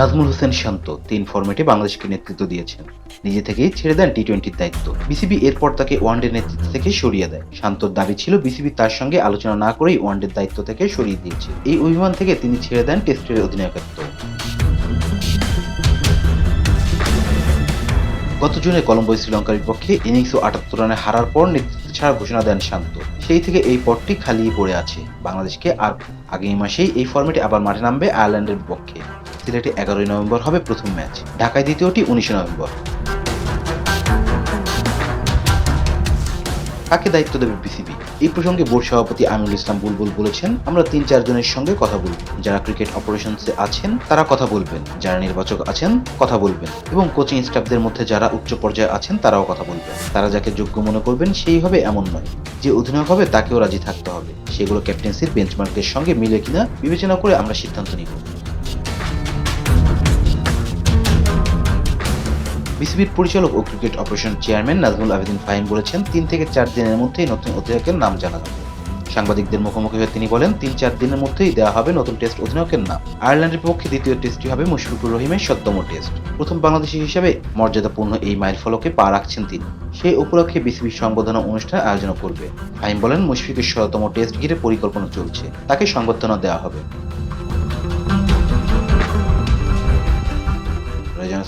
নাজমুল হোসেন শান্ত, তিন ফরম্যাটে বাংলাদেশকে নেতৃত্ব দিয়েছেন। নিজে থেকেই ছেড়ে দেন টি টোয়েন্টির দায়িত্ব। বিসিবি এরপর তাকে ওয়ানডে নেতৃত্ব থেকে সরিয়ে দেয়। শান্তর দাবি ছিল, বিসিবি তার সঙ্গে আলোচনা না করেই ওয়ানডের দায়িত্ব থেকে সরিয়ে দিয়েছে। এই অভিমান থেকে তিনি ছেড়ে দেন টেস্টের অধিনায়কত্ব। গত জুনে কলম্বো শ্রীলঙ্কার বিপক্ষে ইনিংস ও আটাত্তর রানে হারার পর নেতৃত্ব ছাড়া ঘোষণা দেন শান্ত। সেই থেকে এই পদটি খালিই পড়ে আছে। বাংলাদেশকে আর আগামী মাসেই এই ফর্মেটে আবার মাঠে নামবে আয়ারল্যান্ডের বিপক্ষে। সিলেটে এগারোই নভেম্বর হবে প্রথম ম্যাচ, ঢাকায় দ্বিতীয়টি উনিশে নভেম্বর। কাকে দায়িত্ব দেবে বিসিবি? এই প্রসঙ্গে বোর্ড সভাপতি আমিনুল ইসলাম বুলবুল বলেছেন, আমরা তিন চারজনের সঙ্গে কথা বলব। যারা ক্রিকেট অপারেশনসে আছেন, তারা কথা বলবেন। যারা নির্বাচক আছেন, কথা বলবেন। এবং কোচিং স্টাফদের মধ্যে যারা উচ্চ পর্যায়ে আছেন, তারাও কথা বলবেন। তারা যাকে যোগ্য মনে করবেন, সেই হবে এমন নয়। যে অধিনায়ক হবে, তাকেও রাজি থাকতে হবে। সেগুলো ক্যাপ্টেন্সির বেঞ্চমার্কের সঙ্গে মিলে কিনা, বিবেচনা করে আমরা সিদ্ধান্ত নিব। বিসিবির পরিচালক ও cricket operation chairman Nazmul Abedin Fahim বলেছেন, তিন থেকে চার দিনের মধ্যেই নতুন অধিনায়কের নাম জানা যাবে। সাংবাদিকদের মুখোমুখি হয়ে তিনি বলেন, তিন চার দিনের মধ্যেই দেওয়া হবে নতুন টেস্ট অধিনায়কের নাম। আয়ারল্যান্ডের পক্ষে দ্বিতীয় টেস্টটি হবে মুশফিকুর রহিমের সদ্যম টেস্ট। প্রথম বাংলাদেশি হিসেবে মর্যাদাপূর্ণ এই মাইল ফলকে পা রাখছেন তিনি। সেই উপলক্ষে বিসিবির সংবর্ধনা অনুষ্ঠান আয়োজন করবে। ফাহিম বলেন, মুশফিকের শততম টেস্ট ঘিরে পরিকল্পনা চলছে। তাকে সংবর্ধনা দেওয়া হবে।